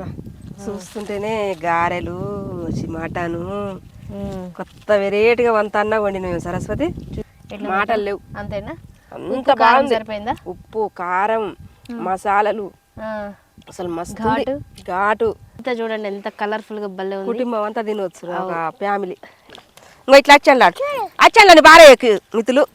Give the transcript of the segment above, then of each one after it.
చూస్తుంటేనే గారెలు చి- మటను. కొత్త వెరైటీగా వంత అన్నా వండిన మేము సరస్వతి. మాటలు లేవు. అంతేనా? అంత ఉప్పు కారం బాగుంది. సరిపోయిందా? ఉప్పు కారం మసాలాలు. ఆ. అసలు మస్తు ఘాటు? ఇంత చూడండి ఎంత కలర్ఫుల్గా భలే ఉంది. కుటుంబం అంతా తినవచ్చు ఒక ఫ్యామిలీ ఇంకా ఇట్లా వచ్చాను వచ్చాను బాగా మితులు.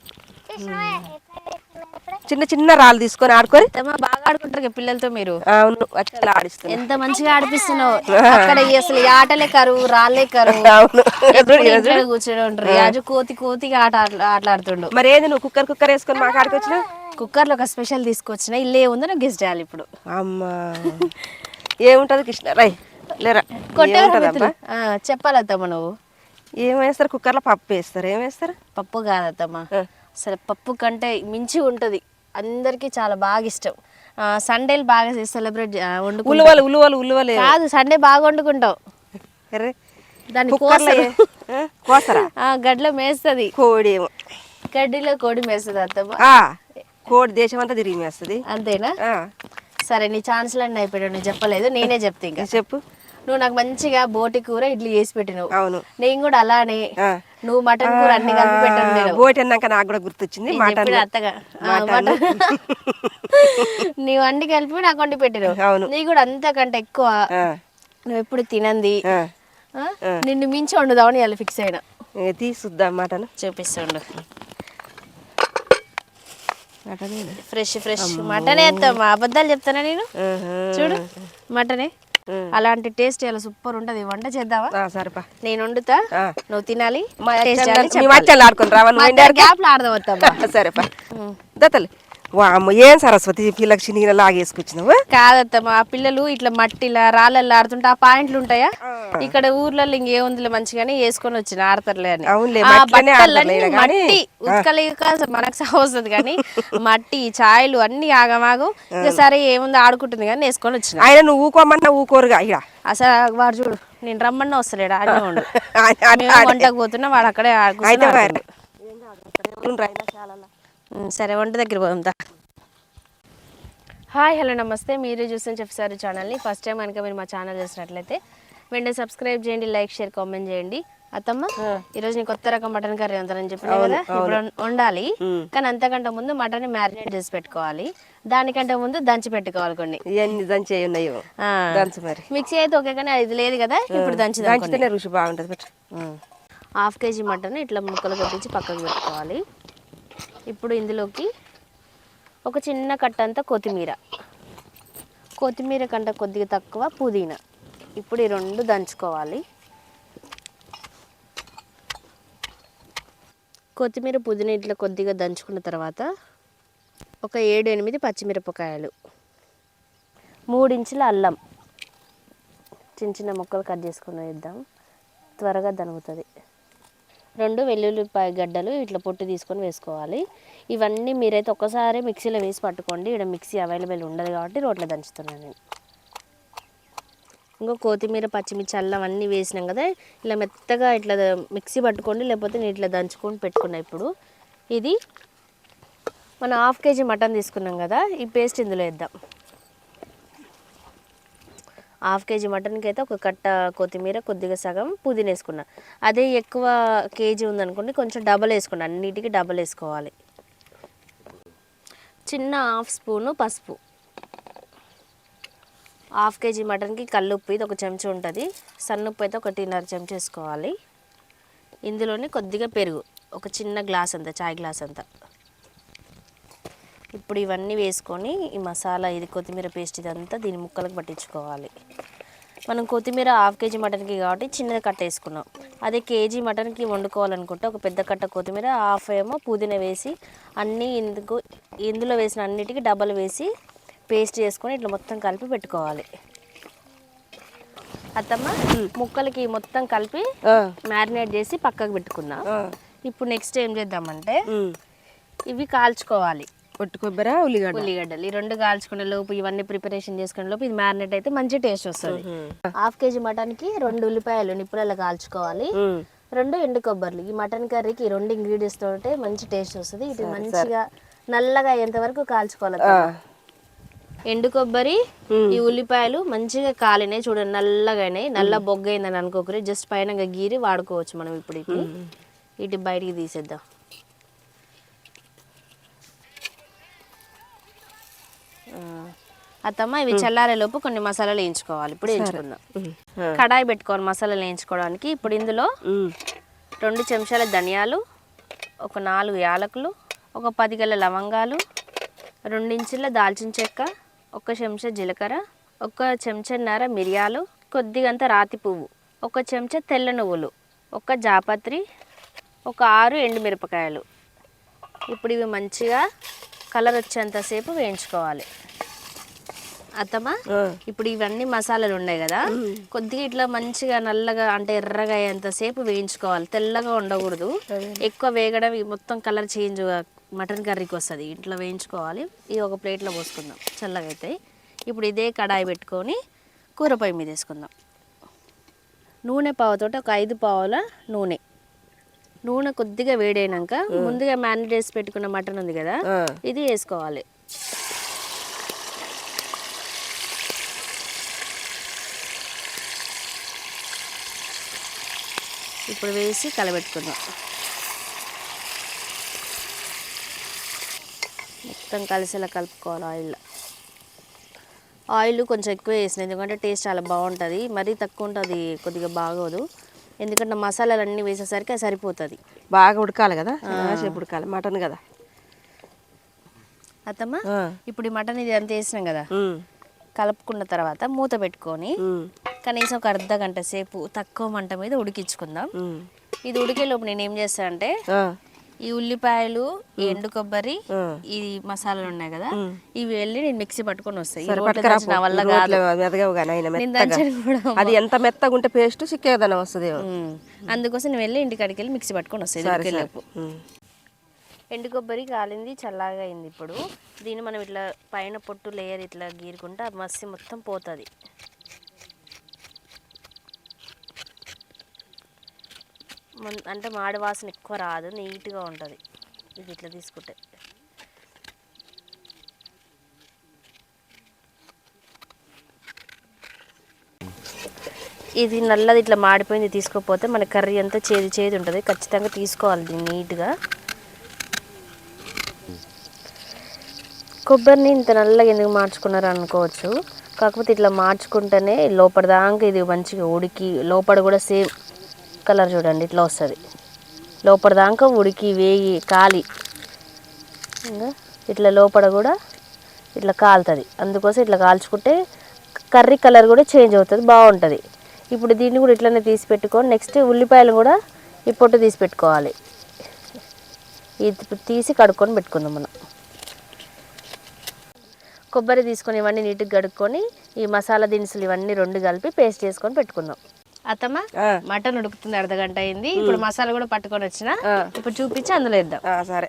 చిన్న చిన్న రాళ్ళు తీసుకొని ఆడుకొని బాగా ఆడుకుంటారు పిల్లలతో మీరు? అవును వచ్చాను ఆడిస్తున్నాను ఎంత మంచిగా ఆడిపిస్తున్నావు? అక్కడ అసలు ఈ ఆటలే కరువు రాళ్ళే కరువు అవును. కూర్చొని ఉంటారు. రాజు కోతి కోతిగా ఆట ఆటలు- ఆటలాడుతుండు. మరి ఏంది నువ్వు కుక్కర్ కుక్కర్ వేసుకొని మాకు ఆడుకొచ్చినా కుక్కర్లో ఒక స్పెషల్ తీసుకొచ్చిన. ఇల్లు ఏముందో నాకు గెస్ట్ చేయాలి ఇప్పుడు. అమ్మా. ఏముంటది కృష్ణ? రై లేరా? కొట్టే ఏముంటదమ్మా? చెప్పాలి అత్తమ్మ నువ్వు. ఏం వేస్తారు? కుక్కర్లో పప్పు వేస్తారు. ఏం వేస్తారు? పప్పు కాదత్తమ్మ. అసలు పప్పు కంటే మించి ఉంటుంది. అందరికీ చాలా బాగా ఇష్టం. సండేలు బాగా సెలబ్రేట్ వండుకుంటాం. ఉలువలు ఉలువలు ఉలువలు. కాదు సండే బాగా వండుకుంటాం. దాన్ని? కోసరా? ఆ, గడ్డలో మేస్తుంది. కోడి గడ్డిలో కోడి మేస్తుంది అత్తమ్మ. ఆ, కోడి దేశం అంతా తిరిగి వేస్తుంది అంతేనా? సరే నీ ఛాన్స్లు అన్నీ అయిపోయాడు నువ్వు చెప్పలేదు నేనే చెప్తా ఇంకా. చెప్పు. నువ్వు నాకు మంచిగా బోటి కూర ఇడ్లీ చేసి పెట్టినావు. అవును. నేను కూడా అలానే. నువ్వు మటన్ కూర అన్ని కలిపి పెట్టను బోటి అన్నాక నాకు కూడా గుర్తొచ్చింది మటన్. అత్తగా. ఆ, మటన్. నీవు అన్ని కలిపి నాకు వండి పెట్టినావు. అవును. నీ కూడా అంతకంటే ఎక్కువ నువ్వు ఎప్పుడు తినంది? నిన్ను మించి వండుదామని ఇలా ఫిక్స్ అయినా. తీసుద్దాం మటన్. చూపిస్తుండు ఫ్రెష్ ఫ్రెష్ మటనే ఎత్తామా అబద్ధాలు చెప్తానా నేను? చూడు మటనే. అలాంటి టేస్ట్ ఇలా సూపర్ ఉంటది. వంట చేద్దామా సరేపా. నేను వండుతా. నువ్వు తినాలి. ఆడుకొని రావా? మా నువ్వు ఇద్దరి గ్యాప్ ఆడదాం సరేపా. దత్తలు వామ్మ ఏం సరస్వతి పిల్లకి చిన్న లాగేసుకొచ్చినావు కాదత్తమ్మా ఆ పిల్లలు ఇట్లా మట్టిలా రాళ్ళల్లో ఆడుతుంటే ఆ పాయింట్లు ఉంటాయా? ఇక్కడ ఊర్లలో ఇంకేముందిలే మంచిగానే వేసుకొని వచ్చిన ఆడతారులే అని. మట్టి ఉతకలేక మనకు వస్తుంది కానీ మట్టి ఛాయలు అన్ని ఆగమాగు ఇక సరే ఏముంది ఆడుకుంటుంది కానీ వేసుకొని వచ్చిన. ఆయన నువ్వు ఊకోమన్నా ఊకోరుగా ఇక అసలు వాడు చూడు నేను రమ్మన్నా వస్తలేడు ఉండు. వంటకు పోతున్నా వాడు అక్కడే. ఉమ్, సరే వంట దగ్గర పోదాం దా. హాయ్ హలో నమస్తే. మీరు చూసిన చెప్సారు ఛానల్ని. ఫస్ట్ టైం కనుక మీరు మా ఛానల్ చూసినట్లయితే వెంటనే సబ్స్క్రైబ్ చేయండి లైక్ షేర్ కామెంట్ చేయండి. అత్తమ్మ ఈరోజు నేను కొత్త రకం మటన్ కర్రీ ఉందని చెప్పిన కదా? ఇప్పుడు వండాలి. కానీ అంతకంటే ముందు మటన్ మ్యారినేట్ చేసి పెట్టుకోవాలి. దానికంటే ముందు దంచి పెట్టుకోవాలి కొన్ని. ఇవన్నీ దంచే ఉన్నాయో? ఆ. దంచు మరి. మిక్సీ అయితే ఓకే కానీ అది లేదు కదా? ఇప్పుడు దంచి దంచితేనే రుచి బాగుంటుంది హాఫ్ కేజీ మటన్ ఇట్లా ముక్కలు కొట్టించి పక్కకు పెట్టుకోవాలి. ఇప్పుడు ఇందులోకి ఒక చిన్న కట్టంత కొత్తిమీర. కొత్తిమీర కంటే కొద్దిగా తక్కువ పుదీనా. ఇప్పుడు ఈ రెండు దంచుకోవాలి. కొత్తిమీర పుదీనా ఇట్లా కొద్దిగా దంచుకున్న తర్వాత ఒక ఏడు ఎనిమిది పచ్చిమిరపకాయలు. మూడించుల అల్లం. చిన్న చిన్న ముక్కలు కట్ చేసుకుని వేద్దాం. త్వరగా దనుగుతుంది రెండు వెల్లుల్లిపాయ గడ్డలు ఇట్లా పొట్టు తీసుకొని వేసుకోవాలి. ఇవన్నీ మీరైతే ఒక్కసారి మిక్సీలో వేసి పట్టుకోండి. ఇక్కడ మిక్సీ అవైలబుల్ ఉండదు కాబట్టి రోట్లో దంచుతున్నాను నేను. ఇంకో కొత్తిమీర పచ్చిమిర్చి అల్లం అన్నీ వేసినాం కదా. ఇలా మెత్తగా ఇట్లా మిక్సీ పట్టుకోండి లేకపోతే నేను ఇట్లా దంచుకొని పెట్టుకున్నా ఇప్పుడు. ఇది మనం హాఫ్ కేజీ మటన్ తీసుకున్నాం కదా. ఈ పేస్ట్ ఇందులో వేద్దాం. హాఫ్ కేజీ మటన్కి అయితే ఒక కట్ట కొత్తిమీర కొద్దిగా సగం పుదీనా వేసుకున్నా అదే ఎక్కువ కేజీ ఉందనుకోండి కొంచెం డబల్ వేసుకున్నా అన్నిటికీ డబల్ వేసుకోవాలి. చిన్న హాఫ్ స్పూను పసుపు. హాఫ్ కేజీ మటన్కి కల్లుప్పు ఇది ఒక చెంచా ఉంటుంది. సన్నుప్పు అయితే ఒకటిన్నర చెంచా వేసుకోవాలి. ఇందులోనే కొద్దిగా పెరుగు ఒక చిన్న గ్లాస్ అంత చాయ్ గ్లాస్ అంతా. ఇప్పుడు ఇవన్నీ వేసుకొని ఈ మసాలా ఇది కొత్తిమీర పేస్ట్ ఇదంతా దీని ముక్కలకు పట్టించుకోవాలి. మనం కొత్తిమీర హాఫ్ కేజీ మటన్కి కాబట్టి చిన్నది కట్ట వేసుకున్నాం అదే కేజీ మటన్కి వండుకోవాలనుకుంటే ఒక పెద్ద కట్ట కొత్తిమీర హాఫ్ ఏమో పుదీనా వేసి అన్నీ ఇందుకు ఇందులో వేసిన అన్నిటికీ డబ్బలు వేసి పేస్ట్ చేసుకొని ఇట్లా మొత్తం కలిపి పెట్టుకోవాలి. అత్తమ్మ ముక్కలకి మొత్తం కలిపి మ్యారినేట్ చేసి పక్కకు పెట్టుకున్నా ఇప్పుడు నెక్స్ట్ ఏం చేద్దామంటే ఇవి కాల్చుకోవాలి. పొట్టు కొబ్బరి ఉల్లిగడ్డ. ఉల్లిగడ్డలు. ఈ రెండు కాల్చుకునే లోపు ఇవన్నీ ప్రిపరేషన్ చేసుకునే లోపు ఇది మ్యారినేట్ అయితే మంచి టేస్ట్ వస్తుంది. హాఫ్ కేజీ మటన్కి రెండు ఉల్లిపాయలు నిప్పులలో కాల్చుకోవాలి. రెండు ఎండు కొబ్బరిలు. ఈ మటన్ కర్రీకి ఈ రెండు ఇంగ్రీడియంట్స్ తోటే మంచి టేస్ట్ వస్తుంది. ఇది మంచిగా నల్లగా అయ్యేంత వరకు కాల్చుకోవాలి. ఎండు కొబ్బరి ఈ ఉల్లిపాయలు మంచిగా కాలినాయి. చూడండి నల్లగానే నల్ల బొగ్గ అయిందని అనుకోకరి. జస్ట్ పైన గీరి వాడుకోవచ్చు మనం ఇప్పుడు ఇటు బయటికి తీసేద్దాం. అత్తమ్మ ఇవి చల్లారేలోపు కొన్ని మసాలాలు వేయించుకోవాలి. ఇప్పుడు వేయించుకుందాం. కడాయి పెట్టుకోవాలి మసాలాలు వేయించుకోవడానికి ఇప్పుడు ఇందులో. రెండు చెంచాల ధనియాలు ఒక నాలుగు యాలకులు ఒక పది గల లవంగాలు రెండించుల దాల్చిన చెక్క ఒక చెంచా జీలకర్ర ఒక చెంచాన్నర మిరియాలు కొద్దిగంత రాతి పువ్వు ఒక చెంచా తెల్ల నువ్వులు ఒక జాపత్రి ఒక ఆరు ఎండుమిరపకాయలు. ఇప్పుడు ఇవి మంచిగా కలర్ వచ్చేంతసేపు వేయించుకోవాలి. అత్తమ్మా. ఇప్పుడు ఇవన్నీ మసాలాలు ఉన్నాయి కదా కొద్దిగా ఇట్లా మంచిగా నల్లగా అంటే ఎర్రగా అయ్యేంతసేపు వేయించుకోవాలి. తెల్లగా ఉండకూడదు. ఎక్కువ వేగడం మొత్తం కలర్ చేంజ్ మటన్ కర్రీకి వస్తుంది. ఇట్లా వేయించుకోవాలి. ఇది ఒక ప్లేట్లో పోసుకుందాం. చల్లగా అయితే. ఇప్పుడు ఇదే కడాయి పెట్టుకొని కూర పొయ్యి మీద వేసుకుందాం. నూనె పావుతోటి ఒక ఐదు పావుల నూనె. నూనె కొద్దిగా వేడైనాక ముందుగా మ్యారినేట్ చేసి పెట్టుకున్న మటన్ ఉంది కదా. ఇది వేసుకోవాలి. ఇప్పుడు వేసి కలబెట్టుకుందాం. మొత్తం కలిసేలా కలుపుకోవాలి ఆయిల్. ఆయిల్ కొంచెం ఎక్కువ వేసిన ఎందుకంటే టేస్ట్ చాలా బాగుంటుంది. మరీ తక్కువ ఉంటుంది కొద్దిగా బాగోదు. ఎందుకంటే మసాలాలు అన్నీ వేసేసరికి అది సరిపోతుంది బాగా ఉడకాలి కదా సేపు ఉడకాలి మటన్ కదా అత్తమ్మ. ఇప్పుడు ఈ మటన్ ఇది అంత వేసినాం కదా. కలుపుకున్న తర్వాత మూత పెట్టుకొని. కనీసం ఒక అర్ధ గంట సేపు తక్కువ మంట మీద ఉడికించుకుందాం. ఇది ఉడికేలోపు నేను ఏం చేస్తానంటే. ఈ ఉల్లిపాయలు ఎండు కొబ్బరి. ఈ మసాలాలు ఉన్నాయి కదా ఇవి వెళ్ళి నేను మిక్సీ పట్టుకొని వస్తాయి. అది ఎంత మెత్తగా ఉంటే పేస్ట్ చిక్కేదనం వస్తుంది. అందుకోసం నేను వెళ్ళి ఇంటికాడికి వెళ్ళి మిక్సీ పట్టుకొని వస్తాయి. ఎండు కొబ్బరి కాలింది చల్లగా అయింది ఇప్పుడు. దీన్ని మనం ఇట్లా పైన పొట్టు లేయర్ ఇట్లా గీరుకుంటే ఆ మసి మొత్తం పోతుంది. అంటే మాడి వాసన ఎక్కువ రాదు నీట్గా ఉంటుంది. ఇది ఇట్లా తీసుకుంటే. ఇది నల్లది ఇట్లా మాడిపోయింది తీసుకోకపోతే మన కర్రీ అంతా చేదు చేదు ఉంటుంది. ఖచ్చితంగా తీసుకోవాలి దీన్ని నీట్గా. కొబ్బరిని ఇంత నల్లగా ఎందుకు మార్చుకున్నారు అనుకోవచ్చు. కాకపోతే ఇట్లా మార్చుకుంటేనే లోపల దాకా ఇది మంచిగా ఉడికి లోపల కూడా సేమ్ కలర్ చూడండి ఇట్లా వస్తుంది. లోపల దాకా ఉడికి వేగి కాలి. ఇంకా ఇట్లా లోపల కూడా ఇట్లా కాలుతుంది. అందుకోసం ఇట్లా కాల్చుకుంటే కర్రీ కలర్ కూడా చేంజ్ అవుతుంది బాగుంటుంది. ఇప్పుడు దీన్ని కూడా ఇట్లనే తీసి పెట్టుకొని నెక్స్ట్ ఉల్లిపాయలు కూడా ఈ పొట్టు తీసి పెట్టుకోవాలి. ఇది తీసి కడుక్కొని పెట్టుకుందాం మనం. కొబ్బరి తీసుకొని ఇవన్నీ నీట్గా కడుక్కొని ఈ మసాలా దినుసులు ఇవన్నీ రెండు కలిపి పేస్ట్ చేసుకొని పెట్టుకుందాం. అత్తమ్మ. మటన్ ఉడుకుతుంది అర్ధ గంట అయింది. ఇప్పుడు మసాలా కూడా పట్టుకొని వచ్చిన. ఇప్పుడు చూపించి అందులో వేద్దాం. ఆ, సరే.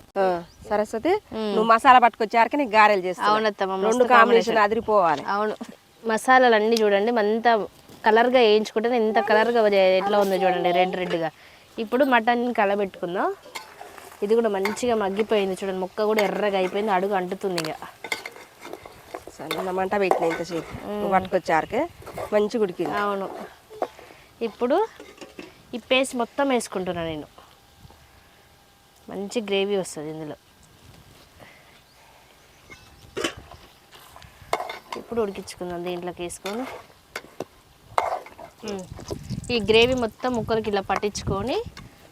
సరస్వతి నువ్వు మసాలా పట్టుకొచ్చాక నీకు గారెలు చేస్తావు అవునత్తమ్మ రెండు కాంబినేషన్ అదిరిపోవాలి. అవును. మసాలాలు అన్నీ చూడండి అంత కలర్గా వేయించుకుంటే ఎంత కలర్గా ఎట్లా ఉందో చూడండి రెడ్ రెడ్గా. ఇప్పుడు మటన్ కలబెట్టుకుందాం. ఇది కూడా మంచిగా మగ్గిపోయింది చూడండి ముక్క కూడా ఎర్రగా అయిపోయింది అడుగు అంటుతుంది ఇక. సరే మంట పెట్టిన ఇంతసేపు. పట్టుకొచ్చారకే మంచిగా ఉడికింది. అవును. ఇప్పుడు ఈ పేస్ట్ మొత్తం వేసుకుంటున్నా నేను. మంచి గ్రేవీ వస్తుంది ఇందులో. ఇప్పుడు ఉడికించుకుందాం దీంట్లోకి వేసుకొని. ఈ గ్రేవీ మొత్తం ముక్కలకి ఇలా పట్టించుకొని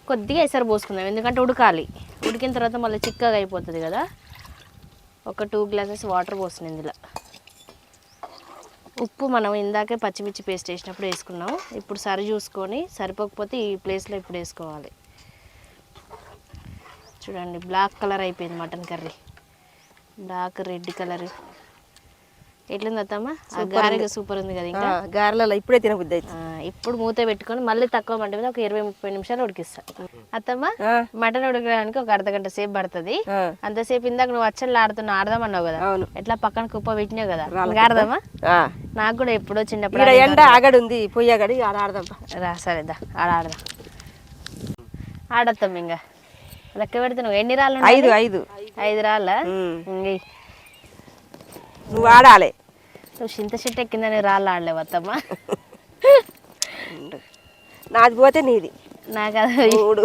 కొద్దిగా ఎసరు పోసుకుందాం ఎందుకంటే ఉడకాలి. ఉడికిన తర్వాత మళ్ళీ చిక్కగా అయిపోతుంది కదా. ఒక టూ గ్లాసెస్ వాటర్ పోసిన ఇందులో. ఉప్పు మనం ఇందాకే పచ్చిమిర్చి పేస్ట్ వేసినప్పుడు వేసుకున్నాం. ఇప్పుడు సరి చూసుకొని సరిపోకపోతే ఈ ప్లేస్లో ఇప్పుడు వేసుకోవాలి. చూడండి బ్లాక్ కలర్ అయిపోయింది mutton curry. Black red colour ఎట్లుంది అత్తమ్మ? గారెగా సూపర్ ఉంది. కదా ఇంకా? గారెలలో ఇప్పుడే అయితే ఆ, ఇప్పుడు మూత పెట్టుకొని మళ్ళీ తక్కువ మంట మీద ఒక ఇరవై ముప్పై నిమిషాలు ఉడికిస్తా. అత్తమ్మ మటన్ ఉడకడానికి ఒక అర్ధ గంట సేపు పడుతుంది. అంతసేపు ఇందాక నువ్వు వచ్చలు ఆడుతున్నా ఆడదామన్నావు కదా? ఎట్లా పక్కన కుప్ప పెట్టినావు కదా? ఆడదామా. నాకు కూడా ఎప్పుడో చిన్నప్పుడు ఎండ ఆగడు ఉంది పొయ్యి ఆగడి ఆడ ఆడదాం. రా సరేదా ఆడ ఆడదాం. ఆడతాం ఇంకా. లెక్క పెడుతున్నావు. ఎన్ని రాళ్ళు? ఐదు ఐదు. ఐదు రాళ్ళ. నువ్వు ఆడాలి నువ్వు చింత చెట్టు ఎక్కిందని రాళ్ళు ఆడలేవు అత్తమ్మ. నాది పోతే నీది. నాకు అది మూడు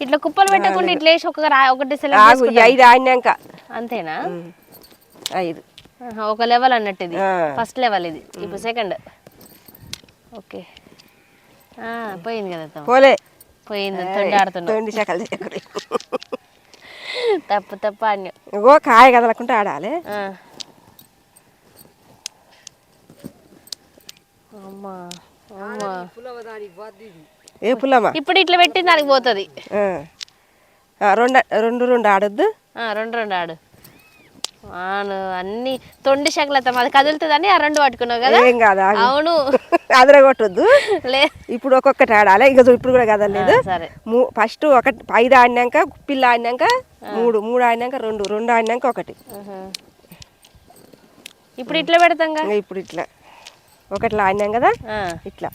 ఇట్లా కుప్పలు పెట్టకుండా ఇట్లా వేసి ఒక రా- ఒకటి సెలెక్ట్ ఆగు ఈ ఐదు ఆడినాక. అంతేనా. ఐదు. ఆహా, ఒక లెవెల్ అన్నట్టు ఇది. ఆ. ఫస్ట్ లెవెల్ ఇది. ఇప్పుడు సెకండ్. ఓకే. ఆ, పోయింది కదా అత్తమ్మ. పోలే. పోయింది. తొండి ఆడుతున్నావు. తప్పు తప్పు అన్యం. ఇగో కాయ కదలకుంటే ఆడాలి. అమ్మా అమ్మా. ఏ పుల్లమ్మా? ఇప్పుడు ఇట్లా పెట్టి దానికి పోతుంది. రెండు రెండు రెండు ఆడొద్దు. రెండు రెండు ఆడు. ఆను అన్ని తొండి శకలతం. అది కదులుతుందని ఆ రెండు పట్టుకున్నావు కదా? ఏం కాదు. అవును. అదరగొట్టొద్దు. లే. ఇప్పుడు ఒక్కొక్కటి ఆడాలి. ఇక ఇప్పుడు కూడా కదలేదు సరే. ఫస్ట్ ఒకటి ఐదు ఆడినాక పిల్ల ఆడినాక మూడు మూడు ఆడినాక రెండు రెండు ఆడినాక ఒకటి. ఇప్పుడు ఇట్లా పెడతాంగా ఇంకా ఇప్పుడు ఇట్లా. ఒకటిలో ఆడినాం కదా. ఇట్లా.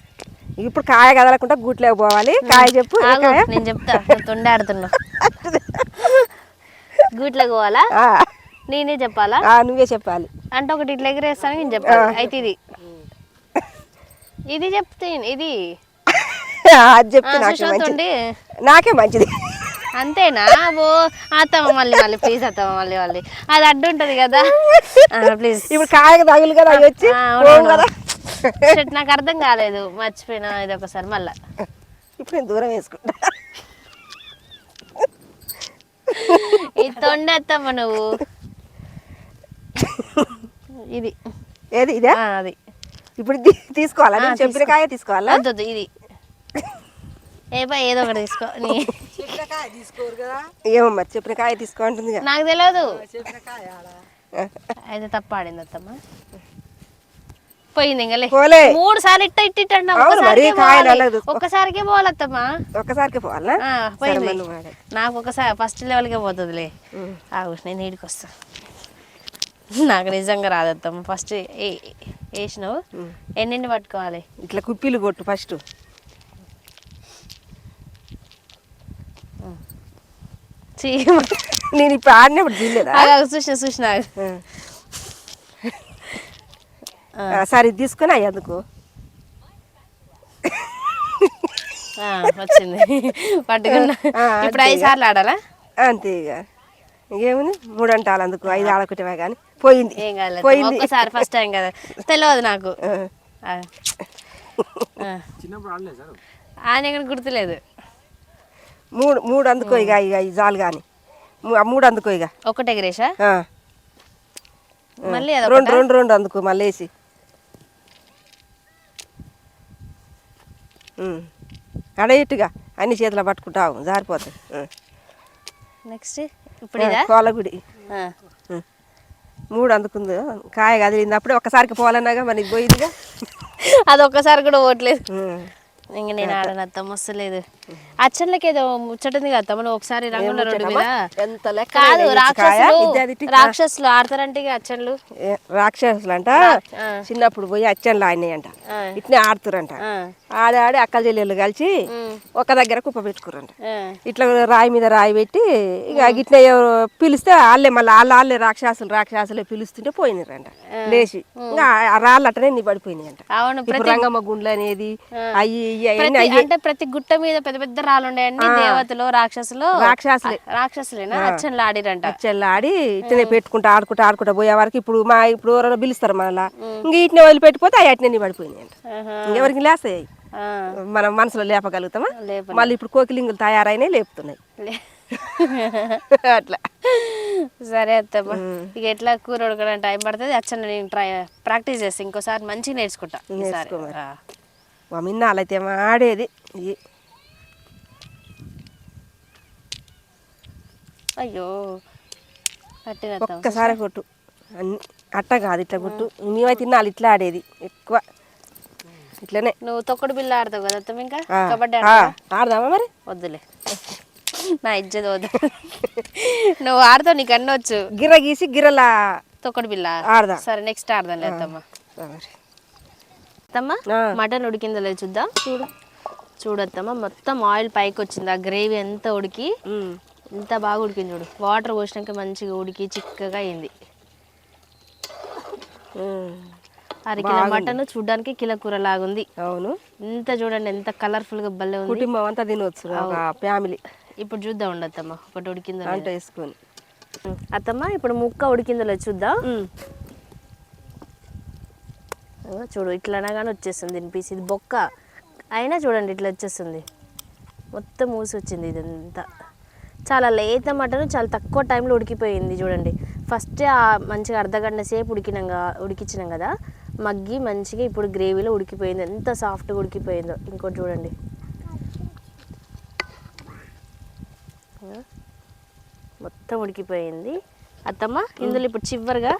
ఇప్పుడు కాయ కదలకుండా గూట్లోకి పోవాలి. కాయ చెప్పు. నేను చెప్తా. నువ్వు తొండి ఆడుతున్నావు. గూట్లోకి పోవాలా? నేనే చెప్పాలా? నువ్వే చెప్పాలి. అంటే ఒకటి ఇట్లా ఎగిరేస్తాను నేను చెప్పాలి. అయితే ఇది. ఇది చెప్తే ఇది. అది చెప్తే నాకే నాకే మంచిది. అంతేనా? ఓ అత్తమ్మ మళ్ళీ మళ్ళీ ప్లీజ్ అత్తమ్మ మళ్ళీ మళ్ళీ. అది అడ్డు ఉంటుంది కదా. ప్లీజ్ ఇప్పుడు కాయకు తగులు కదా వచ్చి. కదా. నాకు అర్థం కాలేదు. మర్చిపోయినా ఇది ఒకసారి మళ్ళా. ఇప్పుడు నేను దూరం వేసుకుంటా. ఇది తొండెత్తమ్మ నువ్వు. ఇది. ఏది ఇదే? అది. ఇప్పుడు తీసుకోవాలా? నేను చెప్పిన తీసుకో. కాయ తీసుకోవాలా? వద్దు ఇది. ఏ బా ఏదో ఒకటి తీసుకో. నీ ఏమో మరి చెప్పిన కాయ తీసుకో అంటుంది. నాకు తెలియదు అయితే తప్ప ఆడింది అత్తమ్మ పోయింది ఇంకా మూడు సార్లు ఇట్ట ఇట్ట ఒక్కసారికే పోవాలత్తమ్మా. ఒక్కసారికి పోవాలా? పోయింది. నాకు ఒకసారి ఫస్ట్ లెవెల్కే పోతుందిలే. నేను నీడికి వస్తా. నాకు నిజంగా రాదత్తమ్మ. ఫస్ట్ వేసినావు? ఎన్నింటి పట్టుకోవాలి? ఇట్లా కుప్పీలు కొట్టు ఫస్ట్ నేను ఇప్పుడు ఆడినప్పుడు ఆగు, చూసిన చూసిన. సరే తీసుకొని అయ్యేందుకు వచ్చింది. పట్టుకున్నా. ఇప్పుడు ఐదు సార్లు ఆడాలా? అంతే ఇక ఇంకేముంది? మూడు అంటాలు అందుకు. ఐదు ఆడకొట్టేవా కానీ పోయింది. ఏం కాలేదు పోయింది. ఒక్కసారి ఫస్ట్ టైం కదా. తెలియదు నాకు. ఆ, ఆ. ఆ. ఆయన ఎక్కడ గుర్తులేదు. మూడు మూడు అందుకో ఇక ఇక ఈ జాలు కానీ మూడు అందుకో ఇక ఒకటే ఆ. మళ్ళీ రెండు రెండు రెండు అందుకో మళ్ళీ వేసి అడేట్టుగా అన్ని చేతిలో పట్టుకుంటావు జారిపోతాయి. నెక్స్ట్ ఇప్పుడు కోలగుడి. మూడు అందుకుంది. కాయ కదిలింది. అప్పుడే ఒక్కసారికి పోవాలన్నాగా ఇది పోయిందిగా అది ఒక్కసారి కూడా ఓట్లేదు ఉం. ఇంక నేను ఆడను అత్తమ్మ వస్తలేదు అచ్చన్లకి ఏదో ముచ్చట ఉంది కదా నువ్వు ఒకసారి రంగుల రోడ్డు మీద కాదు రాక్షసులు రాక్షసులు ఆడతారంటే అచ్చన్లు. ఏ, రాక్షసులంట? ఆ. చిన్నప్పుడు పోయి అచ్చన్లు ఆడినాయంట. ఇట్నే ఆడుతురంట. ఆడి ఆడి అక్కల చెల్లెళ్ళు కలిసి. ఒక దగ్గర కుప్ప పెట్టుకురంట. ఇట్లా రాయి మీద రాయి పెట్టి ఇక ఎవరు పిలిస్తే వాళ్ళే మళ్ళీ వాళ్ళ వాళ్ళే రాక్షసులు రాక్షసులే పిలుస్తుంటే పోయినారంట. లేచి. ఇంకా రాళ్ళు అట్టనే నీ పడిపోయినాయంట అవును ఇప్పుడు రంగమ్మ గుండ్లు అనేది అయ్యి అంటే ప్రతి గుట్ట మీద పెద్ద పెద్ద రాళ్ళు ఉండేయండి దేవతలు రాక్షసులు రాక్షసులే. రాక్షసులేనా? అచ్చన్లు ఆడిరంట. అచ్చల్లా ఆడి ఇట్లనే పెట్టుకుంటా ఆడుకుంటా ఆడుకుంటా పోయే వరకు ఇప్పుడు మా ఇప్పుడు ఎవరైనా పిలుస్తారు మళ్ళా ఇంక ఇట్నే వదిలిపెట్టిపోతే అవి అట్నే లేస్తాయి అవి. ఆ. మనం మనసులో లేపగలుగుతామా? లేప మళ్ళీ ఇప్పుడు కోకిలింగులు తయారైనాయి లేపుతున్నాయి. అట్లా. సరే అత్తమ్మ. ఇక ఎట్లా కూర ఉడకడానికి టైం పడుతుంది? అచ్చన్న నేను ట్రై ప్రాక్టీస్ చేస్తా ఇంకోసారి మంచిగా నేర్చుకుంటా. మా మిన్నాలైతే ఆడేది. ఇయ్యి. అయ్యో ఒక్కసారి కొట్టు. అన్ని అట్ట కాదు ఇట్లా కొట్టు. మేమైతే తిన్నాలి ఇట్లా ఆడేది ఎక్కువ. ఇట్లనే. నువ్వు తొక్కడు బిల్ల ఆడతావు కదా ఇంకా? కబడ్డీ ఆడదామా మరి? వద్దులే. నా ఇజ్జత్ వద్దు. నువ్వు ఆడతావు నీకు అన్నీ వచ్చు. గిర్ర గీసి గిర్రలా తొక్కడు బిల్ల? ఆడదాం. సరే నెక్స్ట్ ఆడదాం మరి. అత్తమ్మ ఆ. మటన్ ఉడికిందో లేదు చూద్దాం. చూడు. చూడత్తమ్మ మొత్తం ఆయిల్ పైకి వచ్చింది. ఆ గ్రేవీ అంతా ఉడికి. ఎంత బాగా ఉడికింది చూడు. వాటర్ పోసినాక మంచిగా ఉడికి చిక్కగా అయింది. ఉమ్. అర కిలో మటన్ చూడడానికి కిలో కూర లాగుంది అవును. ఎంత చూడండి ఎంత కలర్ఫుల్గా భలే ఉంది. కుటుంబం అంతా తినవచ్చు ఫ్యామిలీ ఇప్పుడు చూద్దాం ఉండు అత్తమ్మ ఒకటి ఉడికిందో. అంట వేసుకొని. అత్తమ్మ ఇప్పుడు ముక్క ఉడికిందో లేదో చూద్దాం. చూడు ఇట్లా కానీ వచ్చేస్తుంది దీని పీస్. ఇది బొక్క. అయినా చూడండి ఇట్లా వచ్చేస్తుంది. మొత్తం మూసి వచ్చింది ఇదంతా. చాలా లేత మటన్ చాలా తక్కువ టైంలో ఉడికిపోయింది చూడండి. ఫస్ట్ మంచిగా అర్ధగంట సేపు ఉడికినాం గా- ఉడికించినాం కదా. మగ్గి మంచిగా ఇప్పుడు గ్రేవీలో ఉడికిపోయింది. ఎంత సాఫ్ట్గా ఉడికిపోయిందో. ఇంకోటి చూడండి. మొత్తం ఉడికిపోయింది. అత్తమ్మ ఇందులో ఇప్పుడు చివరిగా?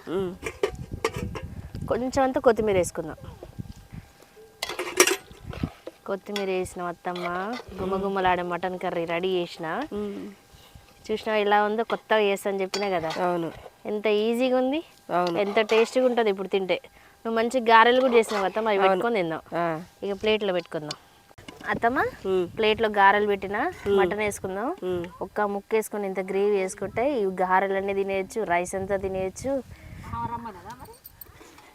కొంచెం అంతా కొత్తిమీర వేసుకుందాం. కొత్తిమీర వేసినాం అత్తమ్మ గుమ్మగుమ్మలాడే మటన్ కర్రీ రెడీ చేసిన. చూసినా ఇలా ఉందో కొత్తగా చేస్తాను చెప్పినా కదా? అవును. ఎంత ఈజీగా ఉంది? అవును. ఎంత టేస్టీగా ఉంటుంది ఇప్పుడు తింటే? నువ్వు మంచి గారెలు కూడా చేసినావు అత్తమ్మ అవి పెట్టుకొని తిందాం. ఆ. ఇక ప్లేట్లో పెట్టుకుందాం. అత్తమ్మ. ప్లేట్లో గారెలు పెట్టిన మటన్ వేసుకుందాం. ఒక్క ముక్క వేసుకొని ఇంత గ్రేవీ వేసుకుంటే ఈ గారెలన్నీ తినేయచ్చు రైస్ అంతా తినేయచ్చు.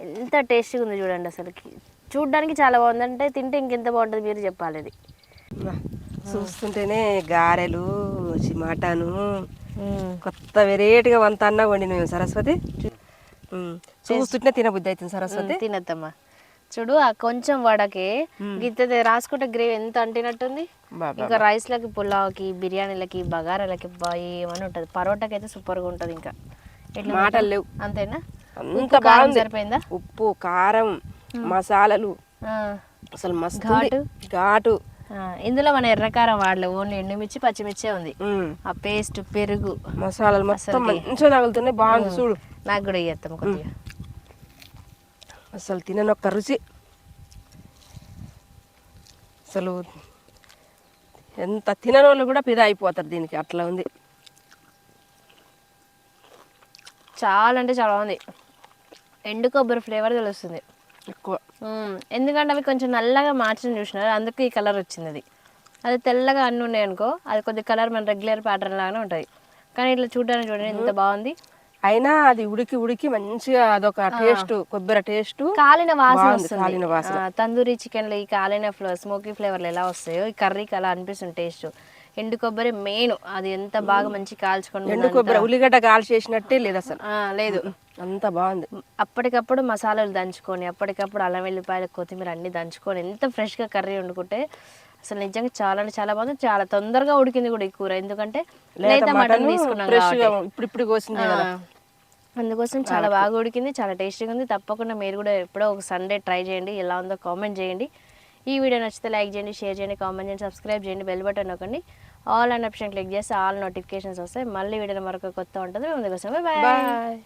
ఎంత టేస్టీగా ఉంది చూడండి అసలుకి. చూడ్డానికి చాలా బాగుంది అంటే తింటే ఇంకెంత బాగుంటుంది మీరు చెప్పాలి అది చూస్తుంటేనే గారెలు మటను కొత్త వెరైటీగా వంత అన్నా వండిన మేము సరస్వతి. చూస్తుంటే తినబుద్ధి అవుతుంది సరస్వతి. తినద్దమ్మా. చూడు ఆ కొంచెం వడకే గిత్త రాసుకుంటే గ్రేవీ ఎంత అంటినట్టుంది? ఇంకా రైస్లకి పులావ్కి బిర్యానీలకి బగారాలకి బా ఏమని ఉంటుంది? పరోటాకి అయితే సూపర్గా ఉంటుంది ఇంకా. మాటలు లేవు. అంతేనా? అంత బాగుంది. సరిపోయిందా? ఉప్పు కారం మసాలాలు. ఆ. అసలు మస్తు ఘాటు? ఇందులో మన ఎర్రకారం వాడలేవు ఓన్లీ ఎండుమిర్చి పచ్చిమిర్చే ఉంది. ఆ పేస్ట్ పెరుగు. మసాలాలు మొత్తం మంచిగా తగులుతున్నాయి బాగుంది చూడు. నాకు కూడా ఇయ్యత్తాం కొద్దిగా. అసలు తిననొక్క రుచి. అసలు ఎంత తినని వాళ్ళు కూడా పిదా అయిపోతారు దీనికి అట్లా ఉంది. చాలా అంటే చాలా బాగుంది. ఎండు కొబ్బరి ఫ్లేవర్ తెలుస్తుంది. ఎక్కువ. ఎందుకంటే అవి కొంచెం నల్లగా మార్చిన చూసినారు. అందుకే ఈ కలర్ వచ్చింది అది. అది తెల్లగా అన్నీ ఉన్నాయి అనుకో అది కొద్ది కలర్ మన రెగ్యులర్ ప్యాటర్న్ లాగానే ఉంటుంది కానీ ఇట్లా చూడడానికి చూడండి ఎంత బాగుంది. అయినా అది ఉడికి ఉడికి మంచిగా అదొక టేస్ట్ కొబ్బరి టేస్ట్ కాలిన వాసన కాలిన వాసన. తందూరి చికెన్లో ఈ కాలిన ఫ్లేవర్ స్మోకీ ఫ్లేవర్లు ఎలా వస్తాయో ఈ కర్రీకి అలా అనిపిస్తుంది టేస్ట్. ఎండు కొబ్బరి మెయిన్. అది ఎంత బాగా మంచి కాల్చుకొని ఎండు కొబ్బరి ఉల్లిగడ్డ కాల్ చేసినట్టే లేదు అసలు. లేదు. అంత బాగుంది. అప్పటికప్పుడు మసాలాలు దంచుకొని అప్పటికప్పుడు అల్లం వెల్లిపాయలు కొత్తిమీర అన్ని దంచుకొని ఎంత ఫ్రెష్గా కర్రీ వండుకుంటే అసలు నిజంగా చాలా అంటే చాలా బాగుంది. చాలా తొందరగా ఉడికింది కూడా ఈ కూర. ఎందుకంటే లేత మటన్ తీసుకున్నాం ఇప్పుడు ఇప్పుడు కోసిందే అందుకోసం చాలా బాగా ఉడికింది చాలా టేస్టీగా ఉంది. తప్పకుండా మీరు కూడా ఎప్పుడో ఒక సండే ట్రై చేయండి. ఎలా ఉందో కామెంట్ చేయండి. ఈ వీడియో నచ్చితే లైక్ చేయండి షేర్ చేయండి కామెంట్ చేయండి సబ్స్క్రైబ్ చేయండి బెల్ బటన్ నొక్కండి. ఆల్ అన్ ఆప్షన్ క్లిక్ చేస్తే ఆల్ నోటిఫికేషన్స్ వస్తాయి. మళ్ళీ వీడియో మరొక కొత్త ఉంటుంది. అందుకోసం బాయ్